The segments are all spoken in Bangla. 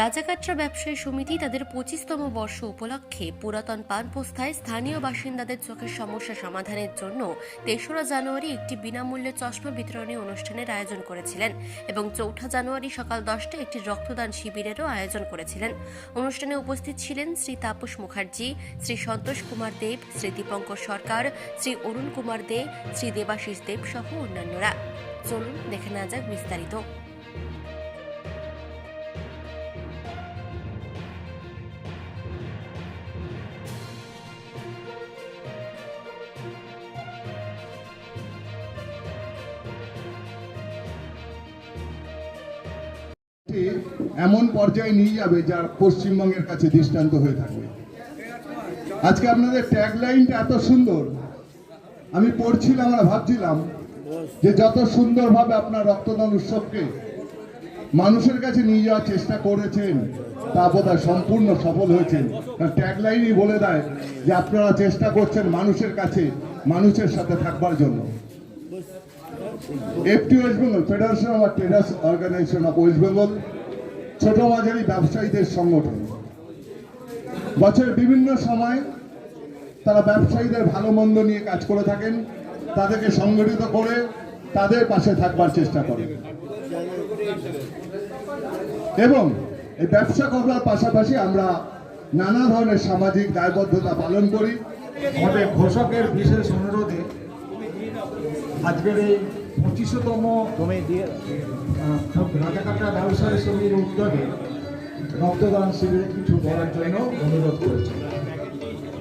রাজাকাটরা ব্যবসায়ী সমিতি তাদের পঁচিশতম বর্ষ উপলক্ষে পুরাতন পানপোস্তায় স্থানীয় বাসিন্দাদের চোখের সমস্যা সমাধানের জন্য তেসরা জানুয়ারি একটি বিনামূল্যে চশমা বিতরণী অনুষ্ঠানের আয়োজন করেছিলেন এবং চৌঠা জানুয়ারি সকাল দশটায় একটি রক্তদান শিবিরেরও আয়োজন করেছিলেন। অনুষ্ঠানে উপস্থিত ছিলেন শ্রী তাপস মুখার্জি, শ্রী সন্তোষ কুমার দেব, শ্রী দীপঙ্কর সরকার, শ্রী অরুণ কুমার দে, শ্রী দেবাশিস দেব সহ অন্যান্যরা। চলুন দেখে নেওয়া যাক বিস্তারিত। এমন পর্যায়ে নিয়ে যাবে যা পশ্চিমবঙ্গের কাছে দৃষ্টান্ত হয়ে থাকবে। আজকে আপনাদের ট্যাগলাইনটা এত সুন্দর। আমি পড়ছিলাম আর ভাবছিলাম যে যত সুন্দরভাবে আপনার রক্তদান উৎসবকে মানুষের কাছে নিয়ে যাওয়ার চেষ্টা করেছেন, তা বোধহয় সম্পূর্ণ সফল হয়েছেন। ট্যাগলাইনই বলে দেয় যে আপনারা চেষ্টা করছেন মানুষের কাছে, মানুষের সাথে থাকবার জন্য। FT West Bengal federation of traders organisation of West Bengal ছোট মাঝারি ব্যবসায়ীদের সংগঠন। বছরের বিভিন্ন সময় তারা ব্যবসায়ীদের ভালো মন্দ নিয়ে কাজ করে থাকেন, তাদেরকে সংগঠিত করে তাদের পাশে থাকবার চেষ্টা করেন। এবং এই ব্যবসা করবার পাশাপাশি আমরা নানা ধরনের সামাজিক দায়বদ্ধতা পালন করি। আমাদের ঘোষকের বিশেষ অনুরোধে আজকের এই পঁচিশতম রাজাকাটা ব্যবসায়ী সমিতির উদ্যোগে রক্তদান শিবিরে কিছু বলার জন্য অনুরোধ করেছে।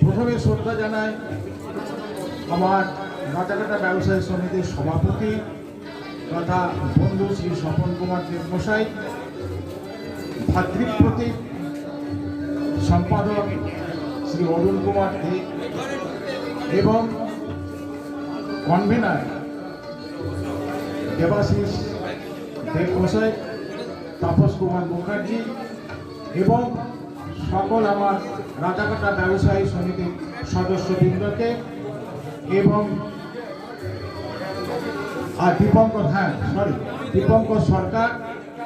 প্রথমে শ্রদ্ধা জানাই আমার রাজাকাটা ব্যবসায়ী সমিতির সভাপতি তথা বন্ধু শ্রী স্বপন কুমার দেব মশাই ভাতৃপ্রতীক সম্পাদক শ্রী অরুণ কুমার দে এবং কনভেনার দেবাশিস মশাই তাপস কুমার মুখার্জি এবং সকল আমার রাজাকাটা ব্যবসায়ী সমিতির সদস্যবৃন্দকে এবং, আর দীপঙ্কর হ্যাঁ সরি দীপঙ্কর সরকার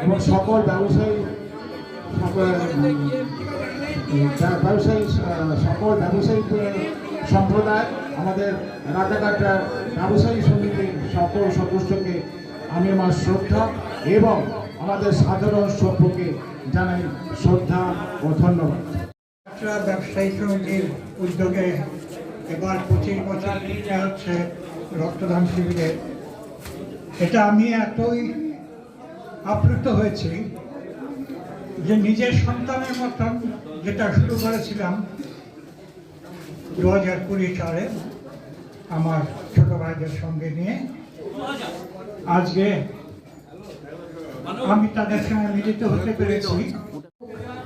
এবং সকল ব্যবসায়ী সকল ব্যবসায়ী সকল ব্যবসায়ী সম্প্রদায়, আমাদের রাজাঘাটার ব্যবসায়ী সমিতির সকল সদস্যকে আমি আমার শ্রদ্ধা এবং আমাদের সাধারণ সভ্যকে জানাই শ্রদ্ধা ও ধন্যবাদ। ব্যবসায়ী সমিতির উদ্যোগে এবার পঁচিশ বছর হচ্ছে রক্তদান শিবিরে এটা আমি এতই আপ্লুত হয়েছি যে নিজের সন্তানের মতন যেটা শুরু করেছিলাম দু হাজার কুড়ি সালে আমার ছোট ভাইদের সঙ্গে নিয়ে, আজকে আমি তাদের সঙ্গে মিলিত হতে পেরেছি।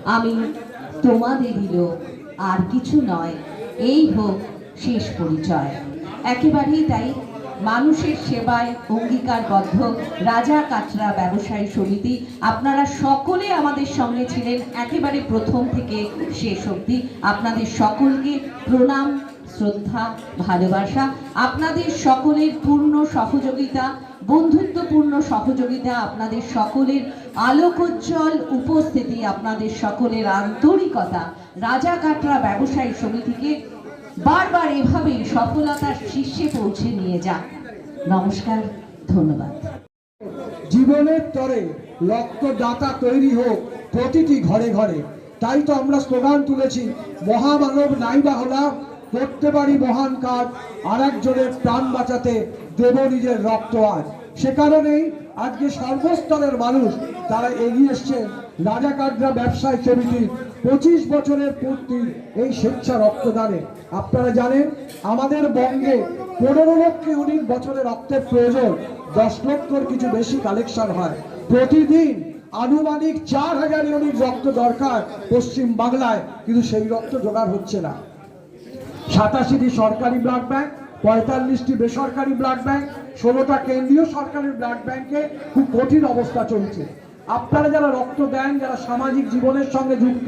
আমি তোমাদেরই লোক আর কিছু নয়। এই হোক শেষ পরিচয়। একেবারেই তাই। মানুষের সেবায় অঙ্গীকারবদ্ধ রাজা কাটরা ব্যবসায়ী সমিতি। আপনারা সকলে আমাদের সঙ্গে ছিলেন। একেবারে প্রথম থেকে শেষ অবধি। আপনাদের সকলকে প্রণাম, শ্রদ্ধা, ভালোবাসা। আপনাদের সকলের পূর্ণ সহযোগিতা। বন্ধুত্বপূর্ণ সহযোগিতা আপনাদের সকলের আলোকোজ্জ্বল উপস্থিতি, আপনাদের সকলের আন্তরিকতা। রাজাকাটরা ব্যবসায়ী সমিতিকে বারবার এভাবেই সফলতার শীর্ষে পৌঁছে নিয়ে যান। নমস্কার, ধন্যবাদ। জীবনের তরে রক্তদাতা তৈরি হোক প্রতিটি ঘরে ঘরে। তাই তো আমরা স্লোগান তুলেছি, মহামানব নাইবা হলাম করতে পারি মহান কাজ আর একজনের প্রাণ বাঁচাতে দেব নিজের রক্ত আজ। সে কারণেই আজকে সর্বস্তরের মানুষ তারা এগিয়ে এসছেন রাজাকাররা ব্যবসায় সমিতির পঁচিশ বছরের পূর্তি এই স্বেচ্ছা রক্তদানে। আপনারা জানেন, আমাদের বঙ্গে পনেরো লক্ষ ইউনিট বছরে রক্তের প্রয়োজন। দশ লক্ষর কিছু বেশি কালেকশন হয়। প্রতিদিন আনুমানিক চার হাজার ইউনিট রক্ত দরকার পশ্চিম বাংলায়। কিন্তু সেই রক্ত জোগাড় হচ্ছে না। সাতাশিটি সরকারি ব্লাড ব্যাংক পঁয়তাল্লিশটি বেসরকারি ব্লাড ব্যাংক, ষোলোটা কেন্দ্রীয় সরকারের ব্লাড ব্যাংকে খুব কঠিন অবস্থা চলছে। আপনারা যারা রক্ত দেন, যারা সামাজিক জীবনের সঙ্গে যুক্ত,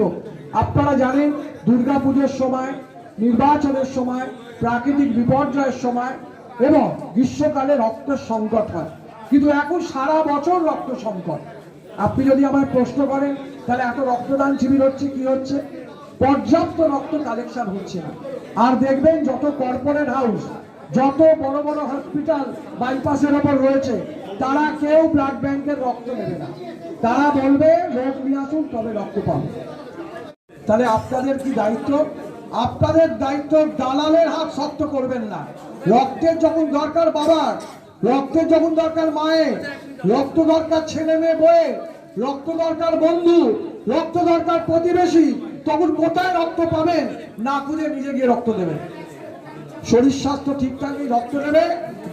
আপনারা জানেন দুর্গাপুজোর সময়, নির্বাচনের সময়, প্রাকৃতিক বিপর্যয়ের সময় এবং গ্রীষ্মকালে রক্তের সংকট হয়। কিন্তু এখন সারা বছর রক্ত সংকট। আপনি যদি আমায় প্রশ্ন করেন, তাহলে এত রক্তদান শিবির হচ্ছে, কি হচ্ছে? পর্যাপ্ত রক্ত কালেকশন হচ্ছে না। আর দেখবেন যত কর্পোরেট হাউস যত বড় বড় হসপিটাল বাইপাসের ওপর রয়েছে, তারা কেউ ব্লাড ব্যাংকের রক্ত নেবে না। তারা বলবে, লোক নিয়ে আসুন, তবে রক্ত পাবে। তাহলে আপনাদের কি দায়িত্ব? আপনাদের দায়িত্ব দালালের হাত শক্ত করবেন না। রক্তের যখন দরকার বাবার, রক্তের যখন দরকার মায়ের, রক্ত দরকার ছেলে মেয়ে বয়ে রক্ত দরকার বন্ধু, রক্ত দরকার প্রতিবেশী, তখন কোথায় রক্ত পাবেন? না খুঁজে নিজে গিয়ে রক্ত দেবেন। শরীর স্বাস্থ্য ঠিকঠাক নেই, রক্ত নেবে,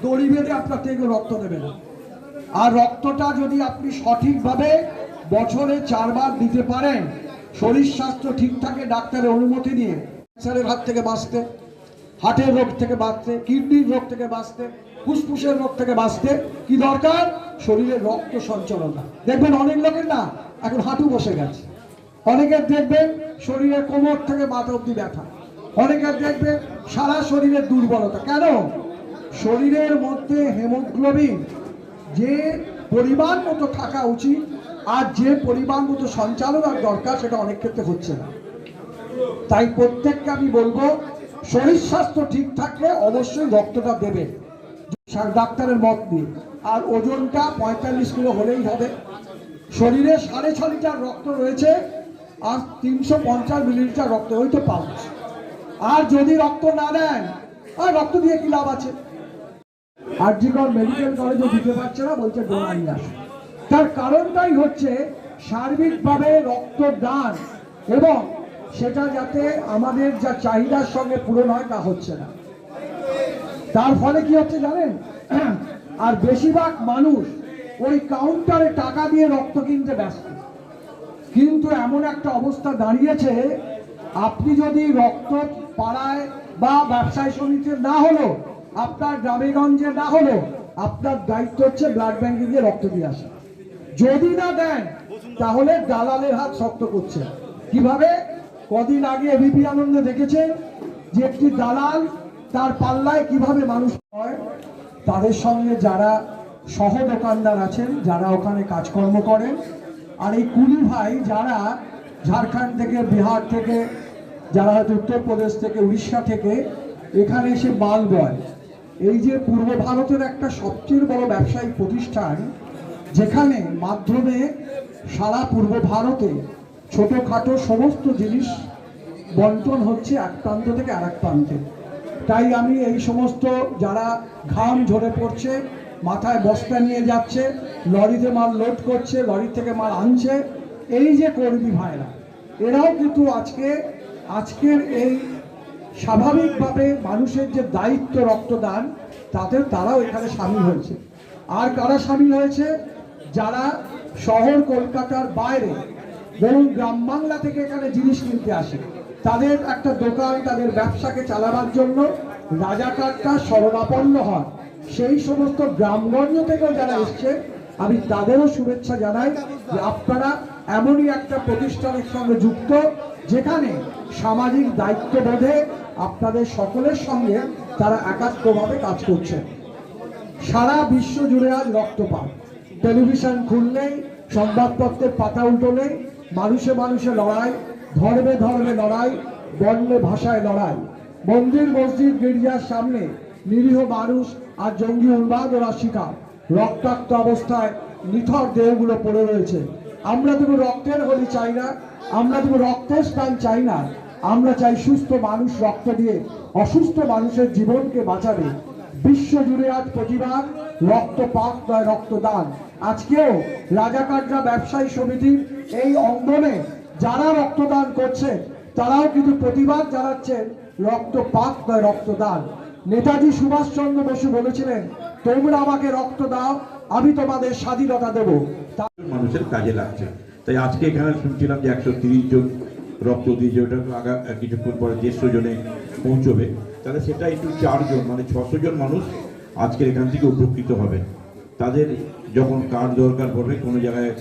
দড়ি বেঁধে আপনার থেকে রক্ত নেবে না। আর রক্তটা যদি আপনি সঠিকভাবে বছরে চারবার দিতে পারেন, শরীর স্বাস্থ্য ঠিক থাকে ডাক্তারের অনুমতি নিয়ে ক্যান্সারের হাত থেকে বাঁচতে হার্টের রোগ থেকে বাঁচতে কিডনির রোগ থেকে বাঁচতে, ফুসফুসের রোগ থেকে বাঁচতে, কি দরকার? শরীরে রক্ত সঞ্চালনা দেখবেন অনেক লোকের না, এখন হাঁটু বসে গেছে। অনেকের দেখবেন শরীরে কোমর থেকে মাথা অব্দি ব্যথা। অনেকের দেখবে সারা শরীরের দুর্বলতা। কেন? শরীরের মধ্যে হেমোগ্লোবিন যে পরিমাণ মতো থাকা উচিত আর যে পরিমাণ মতো সঞ্চালনার দরকার, সেটা অনেক ক্ষেত্রে হচ্ছে না। তাই প্রত্যেককে আমি বলব, শরীর স্বাস্থ্য ঠিক থাকলে অবশ্যই রক্তটা দেবে। ডাক্তারের মত দিয়ে আর ওজনটা পঁয়তাল্লিশ কিলো হলেই হবে। শরীরে সাড়ে ছ লিটার রক্ত রয়েছে আর তিনশো পঞ্চাশ মিলিলিটার রক্ত ওই তো আর যদি রক্ত না দেন, আর রক্ত দিয়ে কি লাভ আছে? আরজিকর মেডিকেল কলেজে দিতে পারছে না, বলছে ডোনার নিয়ে তার কারণটাই হচ্ছে সার্বিকভাবে রক্তদান এবং সেটা যাতে আমাদের যা চাহিদার সঙ্গে পূরণ হয় তা হচ্ছে না। তার ফলে কি হচ্ছে জানেন? আর বেশিরভাগ মানুষ ওই কাউন্টারে টাকা দিয়ে রক্ত কিনতে ব্যস্ত। কিন্তু এমন একটা অবস্থা দাঁড়িয়েছে, আপনি যদি রক্ত পাড়ায় বা ব্যবসায় সমিতির না হলো আপনার গ্রামেগঞ্জে না হলো আপনার দায়িত্ব হচ্ছে ব্লাড ব্যাংকে গিয়ে রক্ত দিয়ে আসা। যদি না দেন, তাহলে দালালের হাত শক্ত করছে। কীভাবে? কদিন আগে এবিপি আনন্দে দেখেছেন যে একটি দালাল তার পাল্লায় কীভাবে মানুষ হয়। তাদের সঙ্গে যারা সহ দোকানদার আছেন, যারা ওখানে কাজকর্ম করেন, আর এই কুলি ভাই যারা ঝাড়খণ্ড থেকে, বিহার থেকে যারা হয়তো উত্তরপ্রদেশ থেকে, উড়িষ্যা থেকে, এখানে এসে মাল বয় এই যে পূর্ব ভারতের একটা সবচেয়ে বড় ব্যবসায়িক প্রতিষ্ঠান, যেখানে মাধ্যমে সারা পূর্ব ভারতে ছোটোখাটো সমস্ত জিনিস বন্টন হচ্ছে এক প্রান্ত থেকে আর এক প্রান্তে। তাই আমি এই সমস্ত যারা ঘাম ঝরে পড়ছে, মাথায় বস্তা নিয়ে যাচ্ছে, লরিতে মাল লোড করছে লরি থেকে মাল আনছে, এই যে কর্মী ভাইরা, এরাও কিন্তু আজকে আজকের এই স্বাভাবিকভাবে মানুষের যে দায়িত্ব রক্তদান তাদের তারাও এখানে সামিল হয়েছে। আর কারা সামিল হয়েছে? যারা শহর কলকাতার বাইরে ধরুন গ্রাম বাংলা থেকে এখানে জিনিস কিনতে আসে, তাদের একটা দোকান, তাদের ব্যবসাকে চালাবার জন্য রাজাকারটা শরণাপন্ন হয় সেই সমস্ত গ্রামগঞ্জ থেকেও যারা এসছে, আমি তাদেরও শুভেচ্ছা জানাই যে আপনারা এমনই একটা প্রতিষ্ঠানের সঙ্গে যুক্ত যেখানে সামাজিক দায়িত্ববোধে আপনাদের সকলের সঙ্গে তারা একাত্মভাবে কাজ করছেন। সারা বিশ্ব জুড়ে আজ রক্তপাত। টেলিভিশন খুললেই সংবাদপত্রের পাতা উল্টোলেই মানুষে মানুষে লড়াই, ধর্মে ধর্মে লড়াই, বর্ণে ভাষায় লড়াই। মন্দির, মসজিদ গির্জার সামনে নিরীহ মানুষ আর জঙ্গি উন্মাদ ওরা শিকার। রক্তাক্ত অবস্থায় নিথর দেহগুলো পড়ে রয়েছে। আমরা তুমি রক্তের হোলি চাই না, আমরা তুমি রক্তের স্থান চাই না। আমরা চাই সুস্থ মানুষ রক্ত দিয়ে অসুস্থ মানুষের জীবনকে বাঁচাবে। বিশ্ব জুড়ে আজ প্রতিবাদ রক্তপাত নয় রক্তদান আজকেও রাজাকাররা ব্যবসায়ী সমিতির এই অঙ্গনে যারা রক্তদান করছে, তারাও কিন্তু প্রতিবাদ জানাচ্ছেন রক্তপাত নয় রক্তদান নেতাজি সুভাষচন্দ্র বসু বলেছিলেন, তোমরা আমাকে রক্ত দাও, আমি তোমাদের স্বাধীনতা দেব। মানুষের কাজে লাগছে। তাই আজকে এখানে শুনছিলাম যে একশো তিরিশ জন রক্ত দিয়েছে ওটা আগা কিছুক্ষণ পরে দেড়শো জনে পৌঁছবে। তাহলে সেটা একটু চারজন মানে ছশো জন মানুষ আজকের এখান থেকে উপকৃত হবে। তাদের যখন কার্ড দরকার পড়বে, কোনো জায়গায়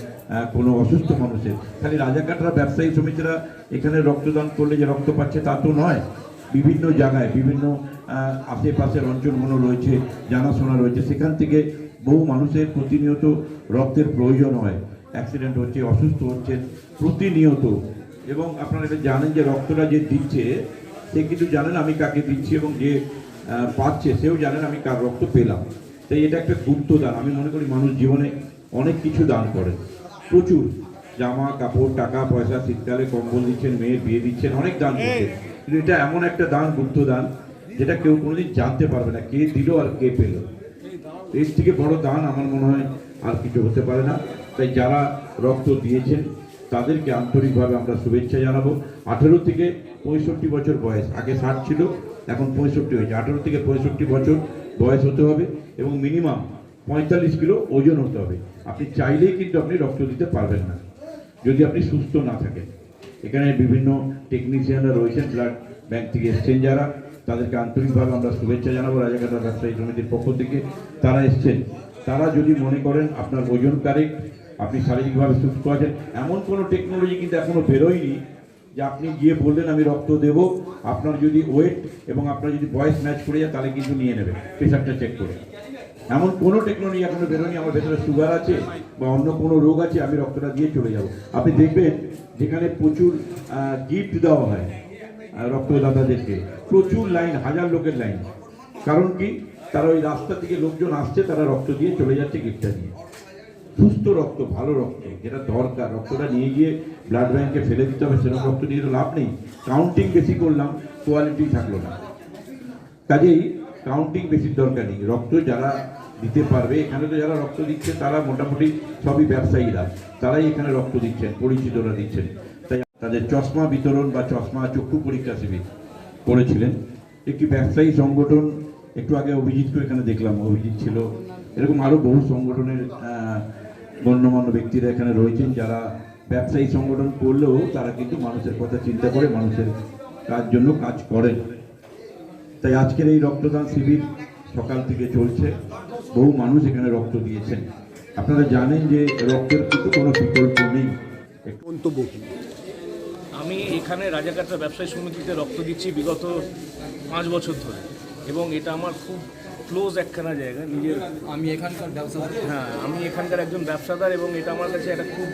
কোনো অসুস্থ মানুষের। খালি রাজাকাটরা ব্যবসায়ী সমিতিরা এখানে রক্তদান করলে যে রক্ত পাচ্ছে তা তো নয়। বিভিন্ন জায়গায়, বিভিন্ন আশেপাশের অঞ্চলগুলো রয়েছে, জানাশোনা রয়েছে। সেখান থেকে বহু মানুষের প্রতিনিয়ত রক্তের প্রয়োজন হয়। অ্যাক্সিডেন্ট হচ্ছে, অসুস্থ হচ্ছেন প্রতিনিয়ত। এবং আপনারা এটা জানেন যে রক্তটা যে দিচ্ছে, সে কিন্তু জানেন আমি কাকে দিচ্ছি এবং যে পাচ্ছে, সেও জানেন আমি কার রক্ত পেলাম। তাই এটা একটা গুপ্ত দান আমি মনে করি মানুষ জীবনে অনেক কিছু দান করে প্রচুর। জামা, কাপড়, টাকা, পয়সা, শীতকালে কম্বল দিচ্ছেন, মেয়ের বিয়ে দিচ্ছেন, অনেক দান করছেন। কিন্তু এটা এমন একটা দান গুপ্ত দান যেটা কেউ কোনোদিন জানতে পারবে না, কে দিল আর কে পেল। এর থেকে বড় দান আমার মনে হয় আর কিছু হতে পারে না। তাই যারা রক্ত দিয়েছেন, তাদেরকে আন্তরিকভাবে আমরা শুভেচ্ছা জানাব। আঠেরো থেকে পঁয়ষট্টি বছর বয়স, আগে ষাট ছিল, এখন পঁয়ষট্টি হয়েছে। আঠেরো থেকে পঁয়ষট্টি বছর বয়স হতে হবে এবং মিনিমাম পঁয়তাল্লিশ কিলো ওজন হতে হবে। আপনি চাইলেই কিন্তু আপনি রক্ত দিতে পারবেন না। যদি আপনি সুস্থ না থাকেন, এখানে বিভিন্ন টেকনিশিয়ানরা রয়েছেন ব্লাড ব্যাংক থেকে এসছেন যারা, তাদেরকে আন্তরিকভাবে আমরা শুভেচ্ছা জানাব রাজাঘাটা ব্যবসায়ী সমিতির পক্ষ থেকে। তারা এসছেন। তারা যদি মনে করেন আপনার ওজন কারেক্ট আপনি শারীরিকভাবে সুস্থ আছেন, এমন কোনো টেকনোলজি কিন্তু এখনও বেরোয়নি যে আপনি গিয়ে বললেন, আমি রক্ত দেব। আপনার যদি ওয়েট এবং আপনার যদি বয়স ম্যাচ করে যায়, তাহলে কিন্তু নিয়ে নেবে প্রেশারটা চেক করে। এমন কোনো টেকনোলজি এখনও বেরোয়নি, আমার ভেতরে সুগার আছে বা অন্য কোনো রোগ আছে, আমি রক্তটা দিয়ে চলে যাব। আপনি দেখবেন যেখানে প্রচুর গিফট দেওয়া হয় রক্তদাতাদেরকে। প্রচুর লাইন হাজার লোকের লাইন কারণ কি? তারা ওই রাস্তা থেকে লোকজন আসছে, তারা রক্ত দিয়ে চলে যাচ্ছে গিফটটা নিয়ে। সুস্থ রক্ত, ভালো রক্ত, যেটা দরকার। রক্তটা নিয়ে গিয়ে ব্লাড ব্যাঙ্কে ফেলে দিতে হবে, সেরকম রক্ত নিয়ে তো লাভ নেই। কাউন্টিং বেশি করলাম কোয়ালিটি থাকল না। কাজেই কাউন্টিং বেশি দরকার নেই। রক্ত যারা দিতে পারবে। এখানে তো যারা রক্ত দিচ্ছে, তারা মোটামুটি সবই ব্যবসায়ীরা। তারাই এখানে রক্ত দিচ্ছেন, পরিচিতরা দিচ্ছেন। তাই তাদের চশমা বিতরণ বা চশমা চক্ষু পরীক্ষা শিবির করেছিলেন। একটি ব্যবসায়ী সংগঠন, একটু আগে অভিজিৎকে এখানে দেখলাম, অভিজিৎ ছিল। এরকম আরও বহু সংগঠনের গণ্যমান্য ব্যক্তিরা এখানে রয়েছেন যারা ব্যবসায়ী সংগঠন করলেও তারা কিন্তু মানুষের কথা চিন্তা করে, মানুষের কাজ জন্য কাজ করেন। তাই আজকের এই রক্তদান শিবির সকাল থেকে চলছে। বহু মানুষ এখানে রক্ত দিয়েছেন। আপনারা জানেন যে রক্তের কিন্তু কোনো বিকল্প নেই। মন্তব্য আমি এখানে রাজাকাটা ব্যবসায়ী সমিতিতে রক্ত দিচ্ছি বিগত পাঁচ বছর ধরে এবং এটা আমার খুব ক্লোজ একখানা জায়গা নিজের আমি এখানকার ব্যবসাদার। হ্যাঁ আমি এখানকার একজন ব্যবসাদার এবং এটা আমার কাছে একটা খুব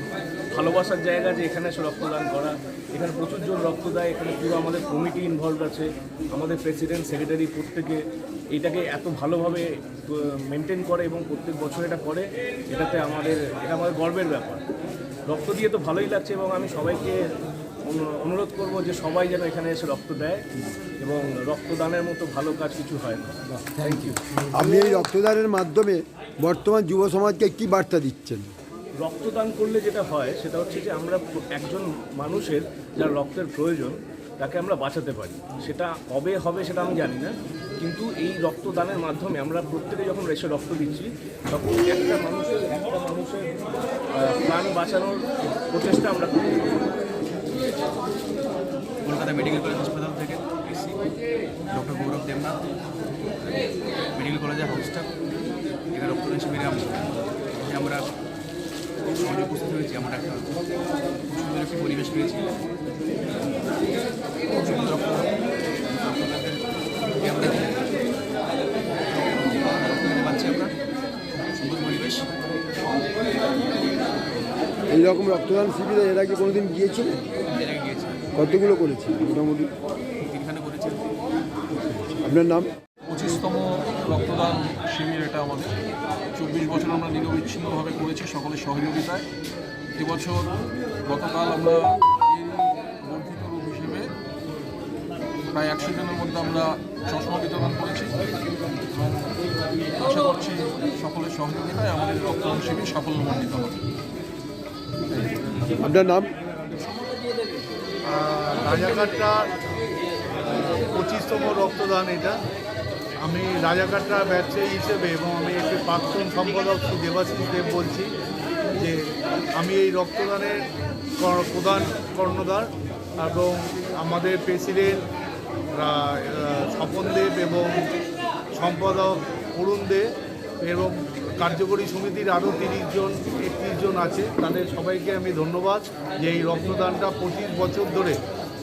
ভালোবাসার জায়গা যে এখানে এসে রক্তদান করা। এখানে প্রচুর জন রক্ত দেয় এখানে পুরো আমাদের কমিটি ইনভলভ আছে আমাদের প্রেসিডেন্ট সেক্রেটারি প্রত্যেকে। এটাকে এত ভালোভাবে মেনটেন করে এবং প্রত্যেক বছর এটা করে এটাতে আমাদের এটা আমাদের গর্বের ব্যাপার। রক্ত দিয়ে তো ভালোই লাগছে এবং আমি সবাইকে অনু- অনুরোধ করব যে সবাই যেন এখানে এসে রক্ত দেয়। এবং রক্তদানের মতো ভালো কাজ কিছু হয় না। থ্যাংক ইউ আপনি এই রক্তদানের মাধ্যমে বর্তমান যুব সমাজকে কি বার্তা দিচ্ছেন? রক্তদান করলে যেটা হয় সেটা হচ্ছে যে আমরা একজন মানুষের যার রক্তের প্রয়োজন তাকে আমরা বাঁচাতে পারি। সেটা কবে হবে সেটা আমি জানি না কিন্তু এই রক্তদানের মাধ্যমে আমরা প্রত্যেকে যখন এসে রক্ত দিচ্ছি তখন একটা মানুষের একটা মানুষের প্রাণ বাঁচানোর প্রচেষ্টা আমরা করি। কলকাতা মেডিকেল কলেজ হাসপাতাল ডক্টর গৌরব দেবনাথ মেডিকেল কলেজের হাউস স্টাফ এখানে রক্তদান শিবিরে আমরা সহজে উপস্থিত হয়েছি আমরা একটা সুন্দর একটি পরিবেশ পেয়েছি। এইরকম রক্তদান শিবিরে এর আগে কোনোদিন গিয়েছিলেন এর আগে গিয়েছি কতগুলো করেছি মোটামুটি? আপনার নাম? পঁচিশতম রক্তদান শিবির এটা আমাদের। চব্বিশ বছর আমরা নিরবিচ্ছিন্নভাবে করেছি সকলের সহযোগিতায়। এবছর গতকাল আমরা বর্ধিত রূপ হিসেবে প্রায় একশো জনের মধ্যে আমরা চশমা বিতরণ করেছি। আশা করছি সকলের সহযোগিতায় আমাদের রক্তদান শিবির সাফল্যমণ্ডিত হবে। আপনার নাম? রাজাকাটরা পঁচিশতম রক্তদান এটা। আমি রাজাকাটরা ব্যবসায়ী হিসেবে এবং আমি একটি প্রাক্তন সম্পাদক শ্রী দেবাশিস দেব বলছি যে আমি এই রক্তদানের প্রধান কর্ণধার এবং আমাদের প্রেসিডেন্ট স্বপন দেব এবং সম্পাদক অরুণ দেব এবং কার্যকরী সমিতির আরও তিরিশ জন, একত্রিশ জন আছে। তাদের সবাইকে আমি ধন্যবাদ যে এই রক্তদানটা পঁচিশ বছর ধরে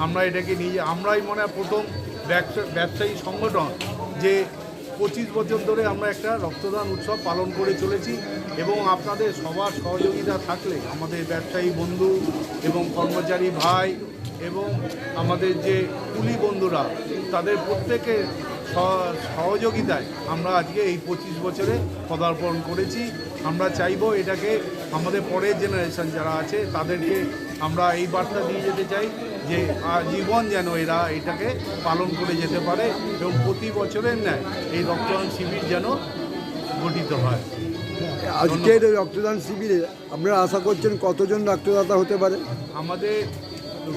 আমরা এটাকে নিয়ে আমরাই মনে হয় প্রথম ব্যবসা, ব্যবসায়ী সংগঠন যে পঁচিশ বছর ধরে আমরা একটা রক্তদান উৎসব পালন করে চলেছি এবং আপনাদের সবার সহযোগিতা থাকলে আমাদের ব্যবসায়ী বন্ধু এবং কর্মচারী ভাই এবং আমাদের যে কুলি বন্ধুরা, তাদের প্রত্যেকের সহ- সহযোগিতায় আমরা আজকে এই পঁচিশ বছরে পদার্পণ করেছি। আমরা চাইব এটাকে আমাদের পরের জেনারেশন যারা আছে, তাদেরকে আমরা এই বার্তা দিয়ে যেতে চাই। যে জীবন যেন এরা এটাকে পালন করে যেতে পারে এবং প্রতি বছরের ন্যায় এই রক্তদান শিবির যেন গঠিত হয়। আজকের এই রক্তদান শিবিরে আপনারা আশা করছেন কতজন রক্তদাতা হতে পারে? আমাদের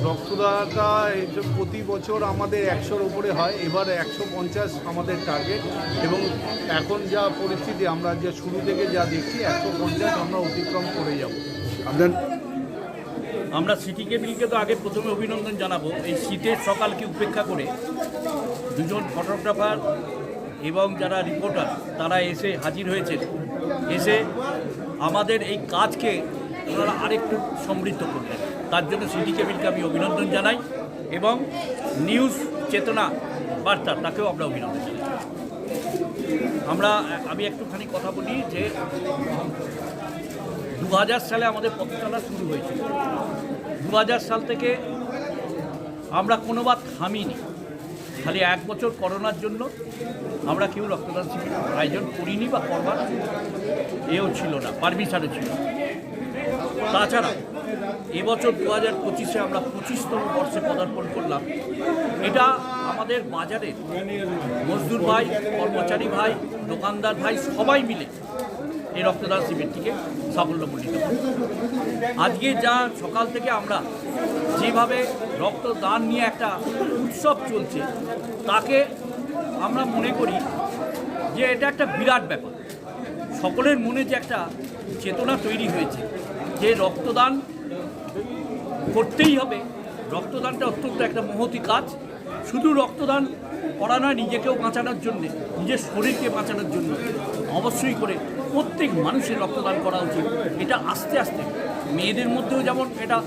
রক্তদাতা প্রতি বছর আমাদের একশোর উপরে হয় এবার একশো পঞ্চাশ আমাদের টার্গেট এবং এখন যা পরিস্থিতি আমরা যে শুরু থেকে যা দেখছি একশো পঞ্চাশ আমরা অতিক্রম করে যাব। আপনার আমরা সিটি কেবিলকে তো আগে প্রথমে অভিনন্দন জানাব। এই শীতের সকালকে উপেক্ষা করে দুজন ফটোগ্রাফার এবং যারা রিপোর্টার, তারা এসে হাজির হয়েছেন। এসে আমাদের এই কাজকে ওনারা আরেকটু সমৃদ্ধ করলেন। তার জন্য সিটি কেবিলকে আমি অভিনন্দন জানাই এবং নিউজ চেতনা বার্তা, তাকেও আমরা অভিনন্দন জানাই। আমরা, আমি একটুখানি কথা বলি যে দু হাজার সালে আমাদের পথ শুরু হয়েছিল। দু হাজার সাল থেকে আমরা কোনোবার থামিনি। খালি এক বছর করোনার জন্য আমরা কেউ রক্তদান শিবির আয়োজন করিনি বা করবার এও ছিল না, পারমিশনও ছিল। তাছাড়া এবছর দু হাজার পঁচিশে আমরা পঁচিশতম বর্ষে পদার্পণ করলাম। এটা আমাদের বাজারে মজদুর ভাই, কর্মচারী ভাই, দোকানদার ভাই সবাই মিলে এই রক্তদান শিবিরটিকে সাফল্যমণ্ডিত আজকে যা সকাল থেকে আমরা যেভাবে রক্তদান নিয়ে একটা উৎসব চলছে, তাকে আমরা মনে করি যে এটা একটা বিরাট ব্যাপার। সকলের মনে যে একটা চেতনা তৈরি হয়েছে যে রক্তদান করতেই হবে। রক্তদানটা অত্যন্ত একটা মহতি কাজ। শুধু রক্তদান করা নয়, নিজেকেও বাঁচানোর জন্যে, নিজের শরীরকে বাঁচানোর জন্য অবশ্যই করে প্রত্যেক মানুষের রক্তদান করা উচিত। এটা আস্তে আস্তে। মেয়েদের মধ্যেও যেমন এটা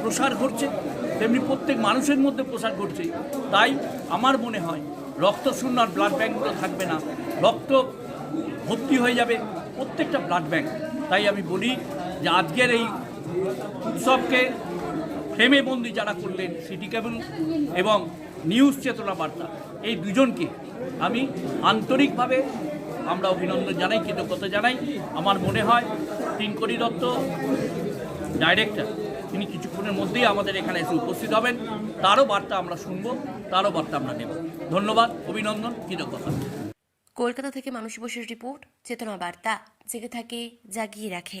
প্রসার ঘটছে, তেমনি প্রত্যেক মানুষের মধ্যে প্রসার ঘটছে। তাই আমার মনে হয়, রক্ত শূন্য আর ব্লাড ব্যাঙ্কগুলো থাকবে না। রক্ত ভর্তি হয়ে যাবে প্রত্যেকটা ব্লাড ব্যাঙ্ক তাই আমি বলি যে আজকের এই উৎসবকে ফ্রেমে বন্দি যারা করলেন সিটি কেবল এবং নিউজ চেতনা বার্তা, এই দুজনকে আমি আন্তরিকভাবে আমরা অভিনন্দন জানাই, কৃতজ্ঞতা জানাই। আমার মনে হয় তিনকড়ি দত্ত ডাইরেক্টর, তিনি কিছুক্ষণের মধ্যেই আমাদের এখানে এসে উপস্থিত হবেন। তারও বার্তা আমরা শুনব, তারও বার্তা আমরা নেব। ধন্যবাদ, অভিনন্দন, কৃতজ্ঞতা। কলকাতা থেকে মানুষ বসের রিপোর্ট, চেতনা বার্তা, জেগে থাকে, জাগিয়ে রাখে।